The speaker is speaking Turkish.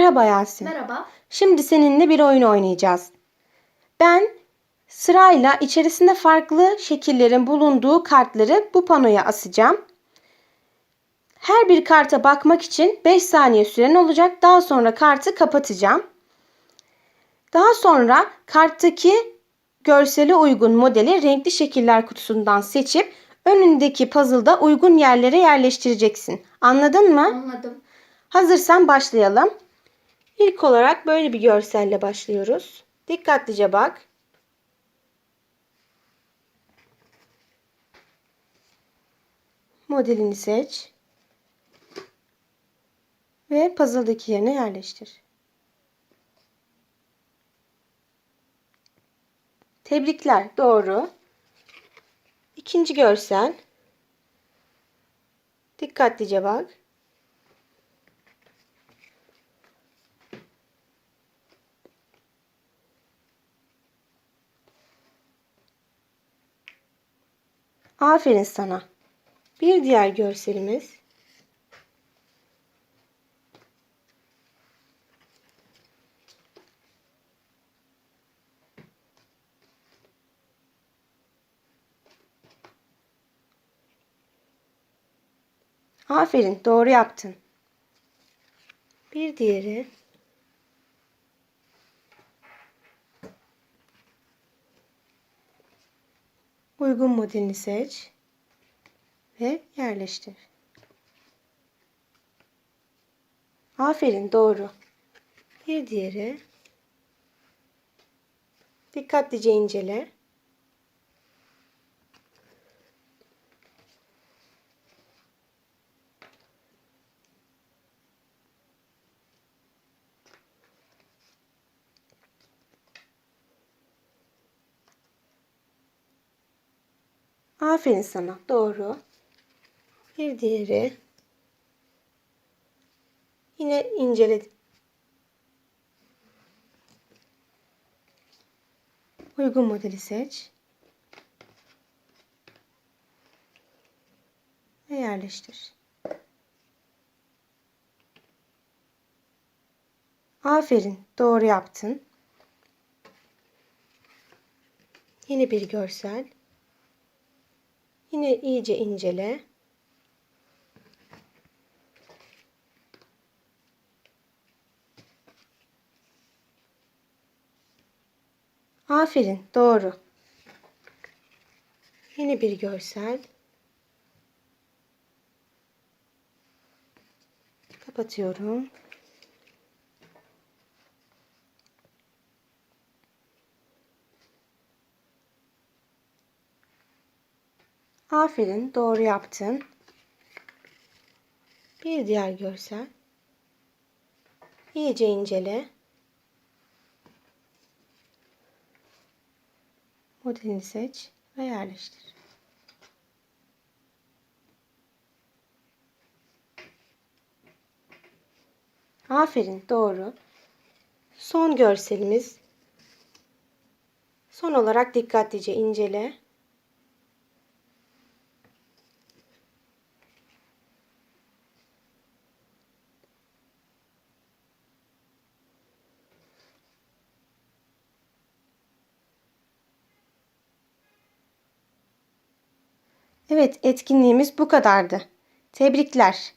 Merhaba Yasin. Merhaba. Şimdi seninle bir oyun oynayacağız. Ben sırayla içerisinde farklı şekillerin bulunduğu kartları bu panoya asacağım. Her bir karta bakmak için 5 saniye süren olacak. Daha sonra kartı kapatacağım. Daha sonra karttaki görsele uygun modeli renkli şekiller kutusundan seçip önündeki puzzle'da uygun yerlere yerleştireceksin. Anladın mı? Anladım. Hazırsan başlayalım. İlk olarak böyle bir görselle başlıyoruz. Dikkatlice bak. Modelini seç. Ve puzzle'daki yerine yerleştir. Tebrikler, doğru. İkinci görsel. Dikkatlice bak. Aferin sana. Bir diğer görselimiz. Aferin, doğru yaptın. Bir diğeri. Uygun modelini seç ve yerleştir. Aferin doğru. Bir diğeri. Dikkatlice incele. Aferin sana. Doğru. Bir diğeri. Yine incele. Uygun modeli seç. Ve yerleştir. Aferin. Doğru yaptın. Yeni bir görsel. Yine iyice incele. Aferin, doğru. Yeni bir görsel. Kapatıyorum. Aferin, doğru yaptın. Bir diğer görsel. İyice incele. Modelini seç ve yerleştir. Aferin, doğru. Son görselimiz. Son olarak dikkatlice incele. Evet, etkinliğimiz bu kadardı. Tebrikler.